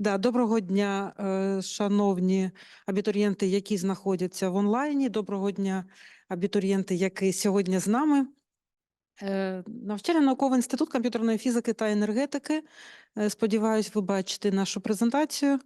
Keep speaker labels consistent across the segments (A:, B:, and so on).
A: Да, доброго дня, е, шановні абітурієнти, які знаходяться в онлайні. Доброго дня, абітурієнти, які сьогодні з нами. Е, Навчально-науковий інститут комп'ютерної фізики та енергетики. Е, Сподіваюсь, ви бачите нашу презентацію.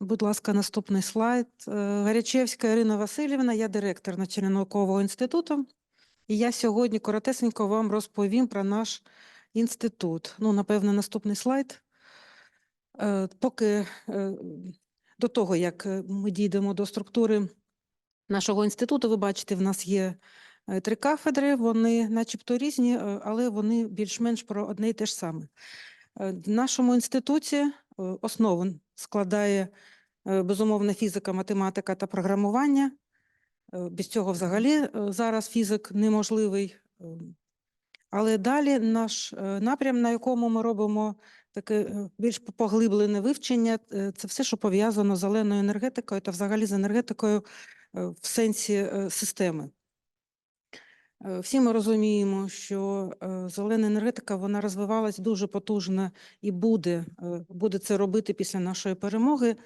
A: Будь ласка, наступний слайд. Гарячевська Ірина Васильівна, я директор навчально-наукового інституту. І я сьогодні коротесенько вам розповім про наш інститут. Ну, напевне, наступний слайд. Е, Поки е, до того, як е, ми дійдемо до структури нашого інституту, ви бачите, в нас є три кафедри, вони начебто різні, але вони більш-менш про одне і те ж саме. В нашому інституті основу складає безумовно фізика, математика та програмування. Без цього взагалі зараз фізик неможливий. Е, Але далі наш напрям, на якому ми робимо таке е, більш поглиблене вивчення, е, це все, що пов'язано з зеленою енергетикою та взагалі з енергетикою е, в сенсі системи. Всі ми розуміємо, що зелена енергетика вона розвивалась дуже потужно і буде, буде це робити після нашої перемоги.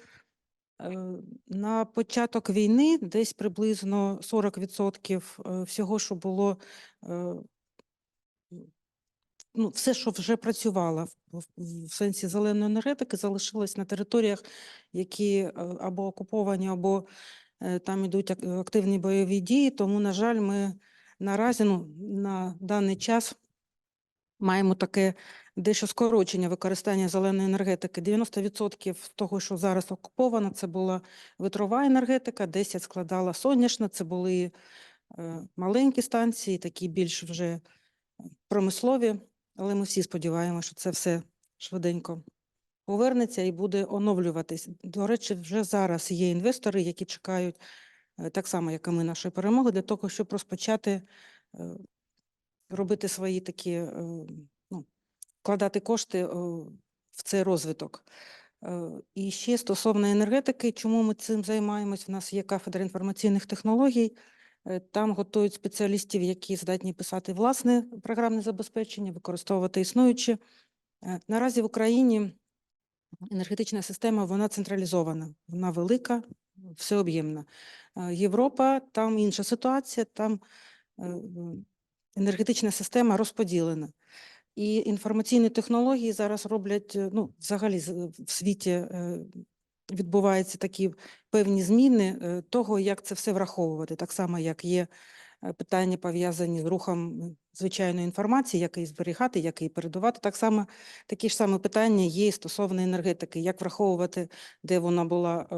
A: На початок війни десь приблизно 40% е, всього, що було, ну, все, що вже працювало в, сенсі зеленої енергетики, залишилось на територіях, які е, або окуповані, або е, там ідуть ак- активні бойові дії. Тому, на жаль, ми наразі ну, на даний час маємо таке дещо скорочення використання зеленої енергетики. 90% того, що зараз окуповано, це була вітрова енергетика, 10% складала сонячна, це були е, маленькі станції, такі більш вже промислові, але ми всі сподіваємося, що це все швиденько повернеться і буде оновлюватись. До речі, вже зараз є інвестори, які чекають е, так само, як і ми, нашої перемоги, для того, щоб розпочати е, робити свої такі, е, ну, вкладати кошти в цей розвиток. І ще стосовно енергетики, чому ми цим займаємось? У нас є кафедра інформаційних технологій. Е, Там готують спеціалістів, які здатні писати власне програмне забезпечення, використовувати існуючі. Е, Наразі в Україні енергетична система вона централізована, вона велика, всеоб'ємна. Е, Європа там інша ситуація, там енергетична система розподілена. І інформаційні технології зараз роблять, ну, взагалі в світі відбуваються такі певні зміни е, того, як це все враховувати. Так само, як є е, питання пов'язані з рухом звичайної інформації, як її зберігати, як її передавати. Так само такі ж саме питання є стосовно енергетики, як враховувати, де вона була е,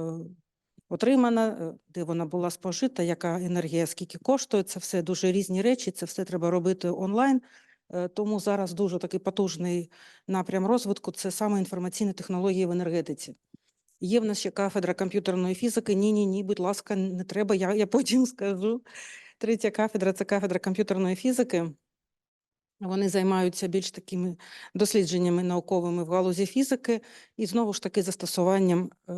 A: отримана, де вона була спожита, яка енергія, скільки коштує. Це все дуже різні речі, це все треба робити онлайн. Тому зараз дуже такий потужний напрям розвитку це саме інформаційні технології в енергетиці. Є в нас ще кафедра комп'ютерної фізики. Ні, ні, ні, будь ласка, не треба, я, я потім скажу. Третя кафедра це кафедра комп'ютерної фізики. Вони займаються більш такими дослідженнями науковими в галузі фізики і знову ж таки застосуванням е,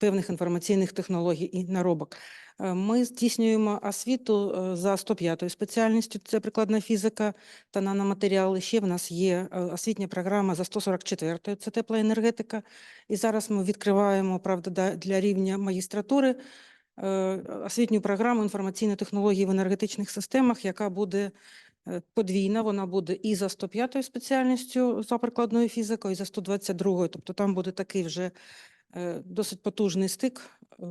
A: певних інформаційних технологій і наробок. Е, Ми здійснюємо освіту е, за 105 спеціальністю, це прикладна фізика та наноматеріали. Ще в нас є е, освітня програма за 144 це тепла енергетика. І зараз ми відкриваємо, правда, для рівня магістратури освітню програму інформаційні технології в енергетичних системах, яка буде подвійна, вона буде і за 105 спеціальністю за прикладною фізикою, і за 122. Тобто там буде такий вже досить потужний стик. е,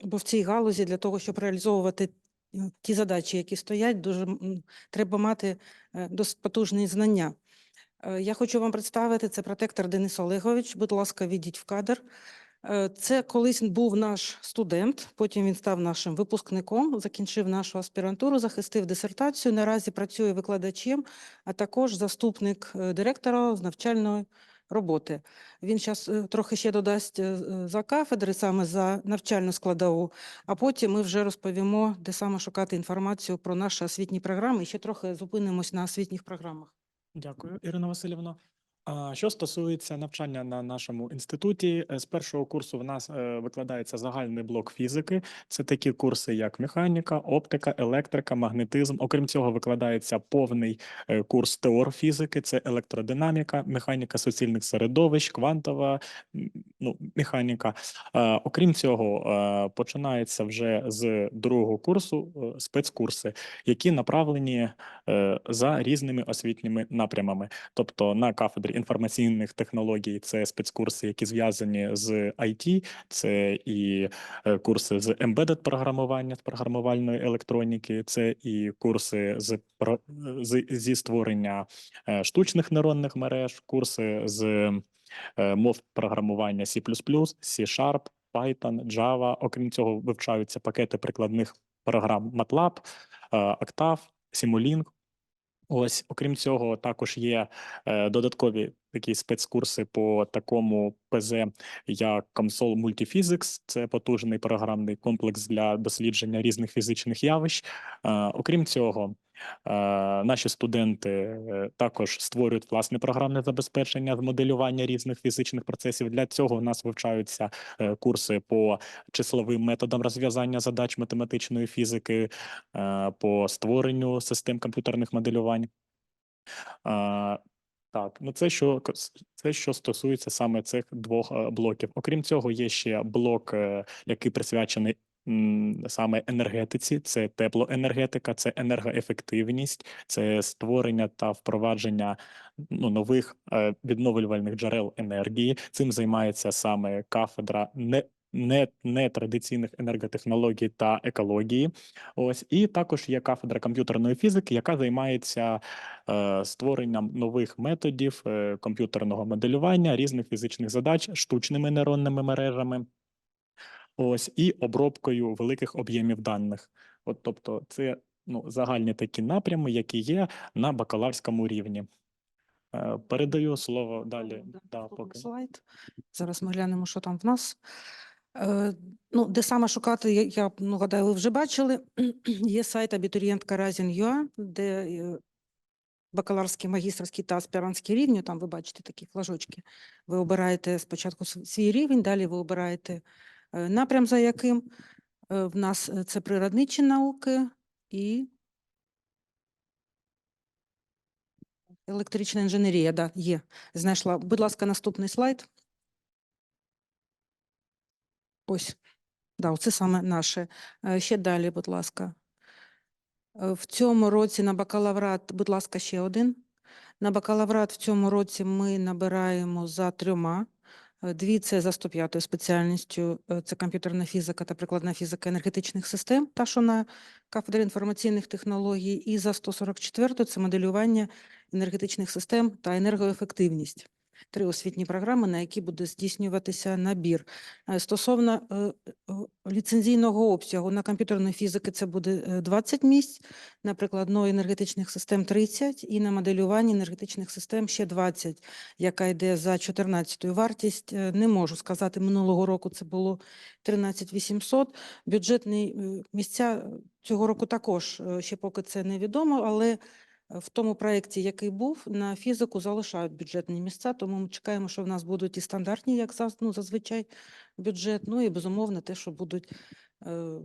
A: Бо в цій галузі для того, щоб реалізовувати е, ті задачі, які стоять, дуже треба мати е, досить потужні знання. Е, Я хочу вам представити це протектор Денис Олегович. Будь ласка, відіть в кадр. Е, Це колись був наш студент, потім він став нашим випускником, закінчив нашу аспірантуру, захистив дисертацію. Наразі працює викладачем, а також заступник е, директора з навчальної роботи. Він зараз трохи ще додасть е, е, за кафедри, саме за навчальну складову, а потім ми вже розповімо, де саме шукати інформацію про наші освітні програми і ще трохи зупинимось на освітніх програмах.
B: Дякую, Ірина Васильівна. Що стосується навчання на нашому інституті, е, з першого курсу в нас е, викладається загальний блок фізики. Це такі курси, як механіка, оптика, електрика, магнетизм. Окрім цього, викладається повний е, курс теорфізики, це електродинаміка, механіка суцільних середовищ, квантова ну, механіка. Окрім цього, починається вже з другого курсу спецкурси, які направлені за різними освітніми напрямами. Тобто на кафедрі інформаційних технологій це спецкурси, які зв'язані з IT, це і е, курси з embedded програмування, з програмувальної електроніки, це і курси з, зі створення е, штучних нейронних мереж, курси з е, мов програмування C++, C-Sharp, Python, Java. Окрім цього, вивчаються пакети прикладних програм MATLAB, Octave, Simulink. Ось, окрім цього, також є е, додаткові такі спецкурси по такому ПЗ, як Console Multiphysics. Це потужний програмний комплекс для дослідження різних фізичних явищ. Е, окрім цього, е, наші студенти е, також створюють власне програмне забезпечення з моделювання різних фізичних процесів. Для цього у нас вивчаються курси по числовим методам розв'язання задач математичної фізики, по створенню систем комп'ютерних моделювань. Так, ну це що це що стосується саме цих двох е, блоків. Окрім цього, є ще блок, е, який присвячений саме енергетиці. Це теплоенергетика, це енергоефективність, це створення та впровадження ну, нових е, відновлювальних джерел енергії. Цим займається саме кафедра не. Не, не енерготехнологій та екології, ось і також є кафедра комп'ютерної фізики, яка займається е, створенням нових методів е, комп'ютерного моделювання різних фізичних задач штучними нейронними мережами, ось і обробкою великих об'ємів даних. От, тобто, це ну, загальні такі напрями, які є на бакалаврському рівні. Е, передаю слово далі.
A: Да,
B: Да, поки.
A: слайд. Зараз ми глянемо, що там в нас. Е, ну, де саме шукати, я, я ну, гадаю, ви вже бачили. Є сайт абітурієнтка Разін.ua, де е, бакалаврський, магістерський та аспірантський рівні, там ви бачите такі флажочки. Ви обираєте спочатку свій рівень, далі ви обираєте е, напрям, за яким. В нас це природничі науки і електрична інженерія, да, є. Знайшла. Будь ласка, наступний слайд. Ось, да, оце саме наше. Е, Ще далі, будь ласка. Е, В цьому році на бакалаврат, будь ласка, ще один. На бакалаврат в цьому році ми набираємо за трьома. Е, Дві це за 105 спеціальністю, це комп'ютерна фізика та прикладна фізика енергетичних систем, та що на кафедрі інформаційних технологій, і за 144 це моделювання енергетичних систем та енергоефективність. Три освітні програми, на які буде здійснюватися набір. Е, Стосовно е, е, ліцензійного обсягу на комп'ютерної фізики це буде е, 20 місць, на прикладної енергетичних систем 30 і на моделюванні енергетичних систем ще 20, яка йде за 14 вартість. Не можу сказати, минулого року це було 13 800. Бюджетні місця цього року також ще поки це невідомо, але в тому проєкті, який був, на фізику залишають бюджетні місця, тому ми чекаємо, що в нас будуть і стандартні, як ну, зазвичай, бюджет, ну і безумовно те, що будуть е,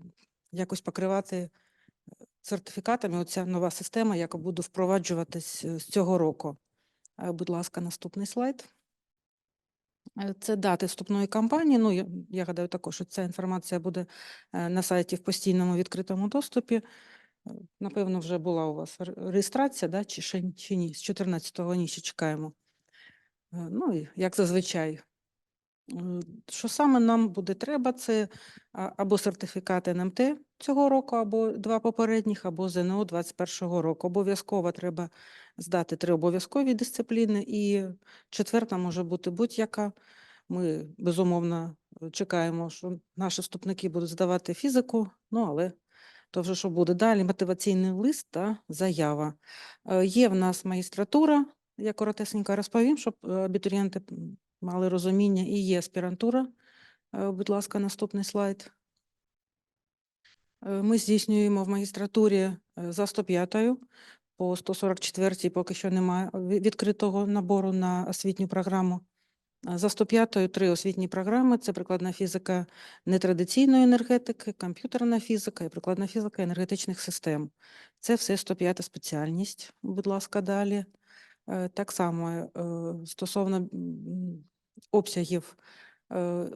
A: якось покривати е, сертифікатами оця нова система, яка буде впроваджуватись е, з цього року. Е, Будь ласка, наступний слайд. Це дати вступної кампанії. Ну, я, я гадаю також, що ця інформація буде на сайті в постійному відкритому доступі. Напевно, вже була у вас реєстрація, да? чи, ще, чи ні? З 14-го ні, чекаємо. Е, Ну, як зазвичай. Е, Що саме нам буде треба, це або сертифікат НМТ цього року, або два попередніх, або ЗНО 21-го року. Обов'язково треба здати три обов'язкові дисципліни, і четверта може бути будь-яка. Ми, безумовно, чекаємо, що наші вступники будуть здавати фізику, ну, але то вже що буде. Далі мотиваційний лист та заява. Е, Є в нас магістратура, я коротесенько розповім, щоб е, абітурієнти мали розуміння, і є аспірантура. Е, Будь ласка, наступний слайд. Ми здійснюємо в магістратурі за 105 по 144 поки що немає відкритого набору на освітню програму. За 105 три освітні програми: це прикладна фізика нетрадиційної енергетики, комп'ютерна фізика і прикладна фізика енергетичних систем. Це все 105 спеціальність. Будь ласка, далі. Е, Так само е, стосовно обсягів е,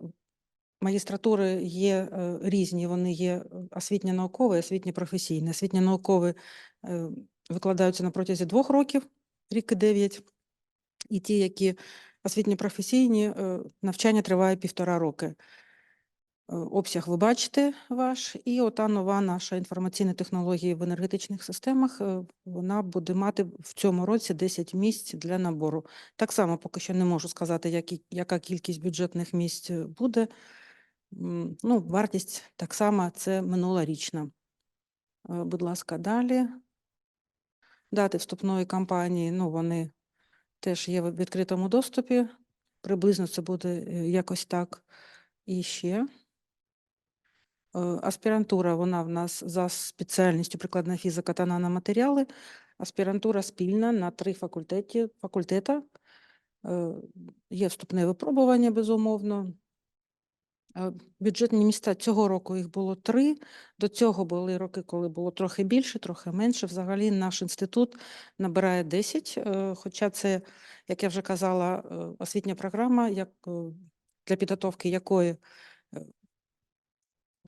A: магістратури є різні, вони є е, освітньо-наукові, освітньо-професійні. Освітньо-наукові е, викладаються на протязі двох років, рік і дев'ять, і ті, які освітньо-професійні, е, навчання триває півтора роки. Е, Обсяг ви бачите ваш, і ота нова наша інформаційна технологія в енергетичних системах, е, вона буде мати в цьому році 10 місць для набору. Так само поки що не можу сказати, які, яка кількість бюджетних місць буде. Ну, вартість так само це минулорічна. Будь ласка, далі. Дати вступної кампанії, ну, вони теж є в відкритому доступі. Приблизно це буде е, якось так. І ще. Е, Аспірантура, вона в нас за спеціальністю прикладна фізика та наноматеріали. Аспірантура спільна на три факультеті, факультета. Е, Є вступне випробування, безумовно. Бюджетні міста цього року їх було три. До цього були роки, коли було трохи більше, трохи менше. Взагалі наш інститут набирає 10, е, хоча це, як я вже казала, е, освітня програма, як, е, для підготовки якої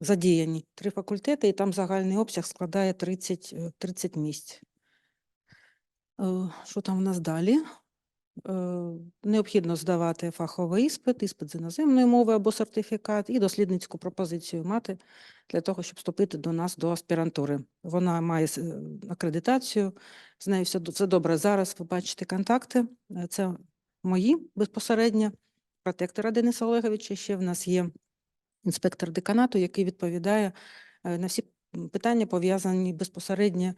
A: задіяні три факультети, і там загальний обсяг складає 30, е, 30 місць. Що там у нас далі? Е, Необхідно здавати фаховий іспит, іспит з іноземної мови або сертифікат, і дослідницьку пропозицію мати для того, щоб вступити до нас до аспірантури. Вона має е, акредитацію, з нею все, все добре. Зараз ви бачите контакти. Е, Це мої безпосередньо, протектора Дениса Олеговича. Ще в нас є інспектор деканату, який відповідає на всі питання, пов'язані безпосередньо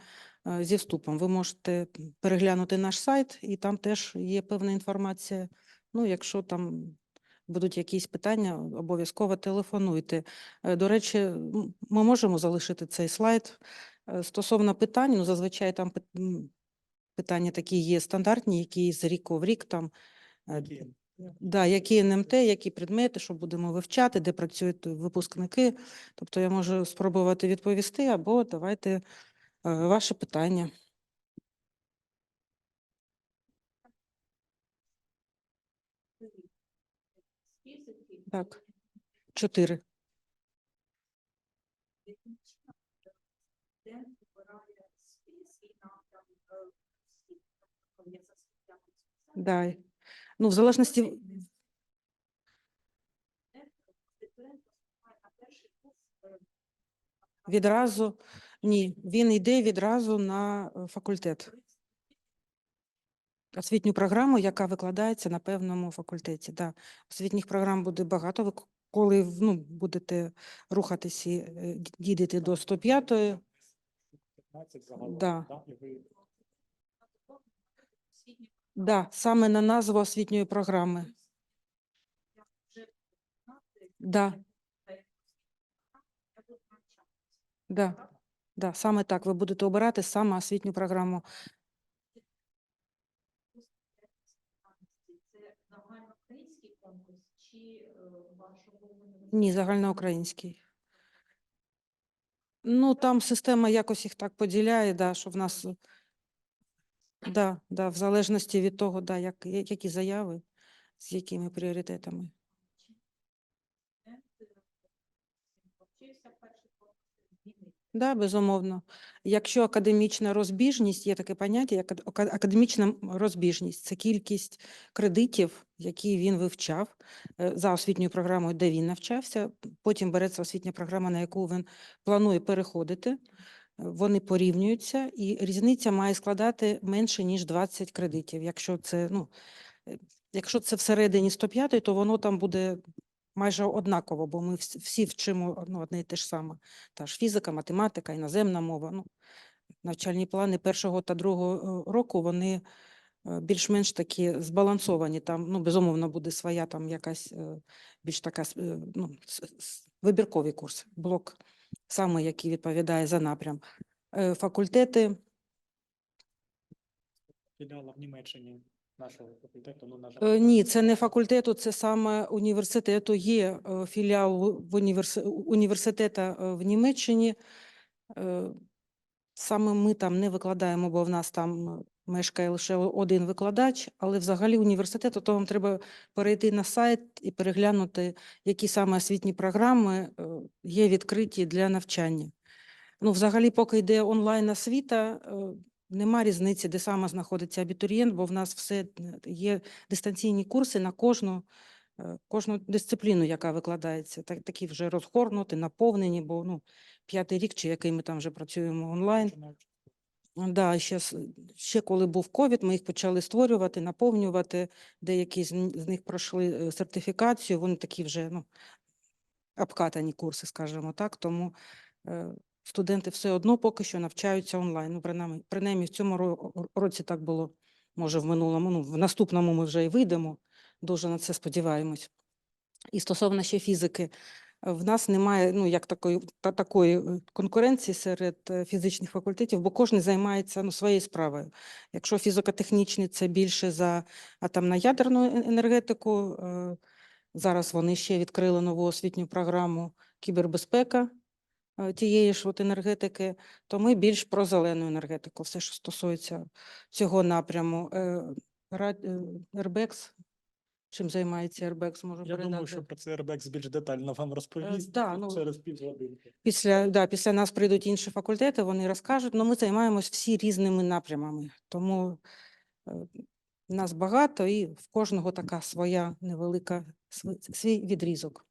A: зі вступом. Ви можете переглянути наш сайт, і там теж є певна інформація. Ну, якщо там будуть якісь питання, обов'язково телефонуйте. Е, До речі, ми можемо залишити цей слайд. Е, Стосовно питань, ну, зазвичай там питання такі є стандартні, які з ріку в рік там е,
B: Які?
A: Да, які НМТ, які предмети, що будемо вивчати, де працюють випускники. Тобто я можу спробувати відповісти, або давайте е, ваше питання. Так, чотири. Да. Ну, в залежності. Відразу ні, він йде відразу на е, факультет. Освітню програму, яка викладається на певному факультеті. Да. Освітніх програм буде багато. Ви коли ну, будете рухатися, е, дійдете до 105-ї,
B: 15 загалом,
A: Да.
B: да,
A: да, саме на назву освітньої програми. Да. Да, да, саме так. Ви будете обирати саме освітню програму. Ні, загальноукраїнський. Ну, там система якось їх так поділяє, да, що в нас, да, да, в залежності від того, да, як, які заяви, з якими пріоритетами. Да, безумовно. Якщо академічна розбіжність, є таке поняття, як академічна розбіжність, це кількість кредитів, які він вивчав е, за освітньою програмою, де він навчався. Потім береться освітня програма, на яку він планує переходити. Вони порівнюються, і різниця має складати менше ніж 20 кредитів. Якщо це, ну, е, якщо це всередині 105, то воно там буде майже однаково, бо ми всі вчимо ну, одне і те ж саме. Та ж фізика, математика, іноземна мова. Ну, навчальні плани першого та другого е, року вони е, більш-менш такі збалансовані. Там, ну, безумовно, буде своя там якась е, більш така е, ну, вибірковий курс, блок, саме який відповідає за напрям. Е, Факультети
B: філіала в Німеччині нашого факультету, ну, на жаль.
A: Е, Ні, це не факультету, це саме університету. Є е, філіал в- універс... університета е, в Німеччині. Саме ми там не викладаємо, бо в нас там мешкає лише один викладач, але взагалі університету, то вам треба перейти на сайт і переглянути, які саме освітні програми є відкриті для навчання. Ну, взагалі, поки йде онлайн освіта, нема різниці, де саме знаходиться абітурієнт, бо в нас все е, є дистанційні курси на кожну, е, кожну дисципліну, яка викладається. Так, такі вже розгорнуті, наповнені, бо ну, п'ятий рік, чи який ми там вже працюємо онлайн. Да, ще, ще коли був ковід, ми їх почали створювати, наповнювати. Деякі з, них пройшли е, сертифікацію, вони такі вже ну, обкатані курси, скажімо так. Тому студенти все одно поки що навчаються онлайн. Ну, принаймні, принаймні в цьому ро- ро- році так було. Може, в минулому, ну, в наступному ми вже і вийдемо. Дуже на це сподіваємось. І стосовно ще фізики, в нас немає ну, як такої, та, такої е, конкуренції серед е, фізичних факультетів, бо кожен займається ну, своєю справою. Якщо фізико-технічний це більше за атомно-ядерну е- енергетику, е, зараз вони ще відкрили нову освітню програму кібербезпека тієї ж от енергетики, то ми більш про зелену енергетику, все, що стосується цього напряму. Е, Ра- е, чим займається Airbex, можу
B: Я думаю, що про це Ребекс більш детально вам розповість
A: да, ну,
B: через півгодинки.
A: Після, да, після нас прийдуть інші факультети, вони розкажуть, але ми займаємось всі різними напрямами. Тому е, нас багато і в кожного така своя невелика свій відрізок.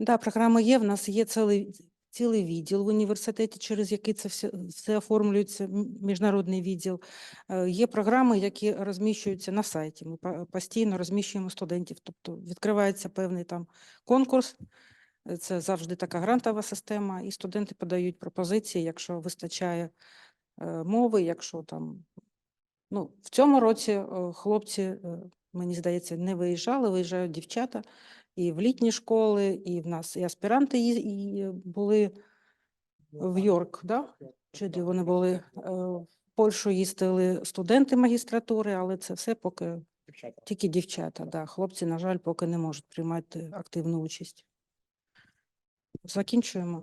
A: Да, програма є. В нас є цілий, цілий відділ в університеті, через який це все, все оформлюється, міжнародний відділ. Е, Є програми, які розміщуються на сайті. Ми постійно розміщуємо студентів. Тобто відкривається певний там конкурс. е, Це завжди така грантова система, і студенти подають пропозиції, якщо вистачає е, мови, якщо там. Ну, в цьому році е, хлопці, е, мені здається, не виїжджали, виїжджають дівчата і в літні школи, і в нас і аспіранти і були в Йорк, да? чи де вони були. Е, В Польщу їздили студенти магістратури, але це все поки тільки дівчата. Да. Хлопці, на жаль, поки не можуть приймати активну участь. Закінчуємо.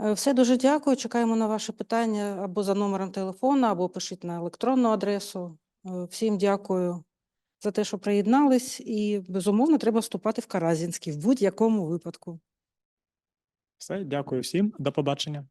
A: Е, Все дуже дякую. Чекаємо на ваші питання або за номером телефону, або пишіть на електронну адресу. Е, Всім дякую за те, що приєднались, і безумовно треба вступати в Каразінський в будь-якому випадку.
B: Все, дякую всім. До побачення.